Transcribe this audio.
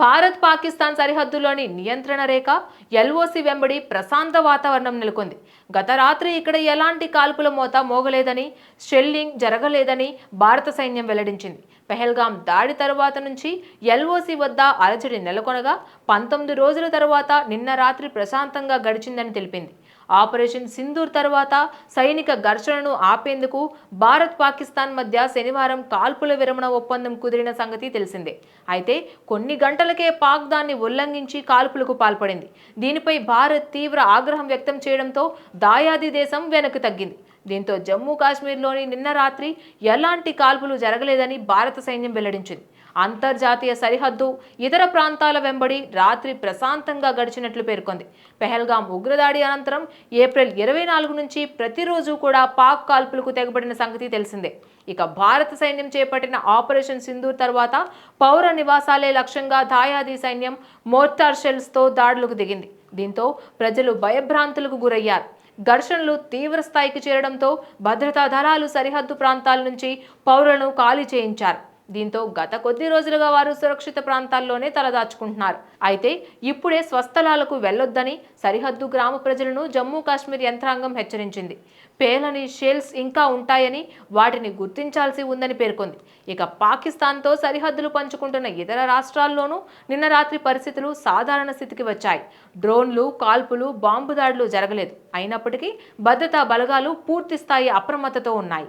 భారత్ పాకిస్తాన్ సరిహద్దులోని నియంత్రణ రేఖ ఎల్ఓసి వెంబడి ప్రశాంత వాతావరణం నెలకొంది. గత రాత్రి ఇక్కడ ఎలాంటి కాల్పుల మోత మోగలేదని షెల్లింగ్ జరగలేదని భారత సైన్యం వెల్లడించింది. పెహల్గాం దాడి తరువాత నుంచి ఎల్ఓసి వద్ద అలజడి నెలకొనగా పంతొమ్మిది రోజుల తరువాత నిన్న రాత్రి ప్రశాంతంగా గడిచిందని తెలిపింది. ఆపరేషన్ సింధూర్ తర్వాత సైనిక ఘర్షణను ఆపేందుకు భారత్ పాకిస్తాన్ మధ్య శనివారం కాల్పుల విరమణ ఒప్పందం కుదిరిన సంగతి తెలిసిందే. అయితే కొన్ని గంటలకే పాక్ దాన్ని ఉల్లంఘించి కాల్పులకు పాల్పడింది. దీనిపై భారత్ తీవ్ర ఆగ్రహం వ్యక్తం చేయడంతో దాయాది దేశం వెనక్కి తగ్గింది. దీంతో జమ్మూ కాశ్మీర్లోని నిన్న రాత్రి ఎలాంటి కాల్పులు జరగలేదని భారత సైన్యం వెల్లడించింది. అంతర్జాతీయ సరిహద్దు ఇతర ప్రాంతాల వెంబడి రాత్రి ప్రశాంతంగా గడిచినట్లు పేర్కొంది. పెహల్గాం ఉగ్రదాడి అనంతరం ఏప్రిల్ ఇరవై నాలుగు నుంచి ప్రతిరోజు కూడా పాక్ కాల్పులకు తెగబడిన సంగతి తెలిసిందే. ఇక భారత సైన్యం చేపట్టిన ఆపరేషన్ సింధూర్ తర్వాత పౌర నివాసాలే లక్ష్యంగా దాయాది సైన్యం మోర్టార్ షెల్స్తో దాడులకు దిగింది. దీంతో ప్రజలు భయభ్రాంతులకు గురయ్యారు. ఘర్షణలు తీవ్ర స్థాయికి చేరడంతో భద్రతా దళాలు సరిహద్దు ప్రాంతాల నుంచి పౌరులను ఖాళీ చేయించారు. దీంతో గత కొద్ది రోజులుగా వారు సురక్షిత ప్రాంతాల్లోనే తలదాచుకుంటున్నారు. అయితే ఇప్పుడే స్వస్థలాలకు వెళ్ళొద్దని సరిహద్దు గ్రామ ప్రజలను జమ్మూ కాశ్మీర్ యంత్రాంగం హెచ్చరించింది. పేలని షెల్స్ ఇంకా ఉంటాయని వాటిని గుర్తించాల్సి ఉందని పేర్కొంది. ఇక పాకిస్తాన్తో సరిహద్దులు పంచుకుంటున్న ఇతర రాష్ట్రాల్లోనూ నిన్న రాత్రి పరిస్థితులు సాధారణ స్థితికి వచ్చాయి. డ్రోన్లు కాల్పులు బాంబు దాడులు జరగలేదు. అయినప్పటికీ భద్రతా బలగాలు పూర్తి స్థాయి అప్రమత్తతో ఉన్నాయి.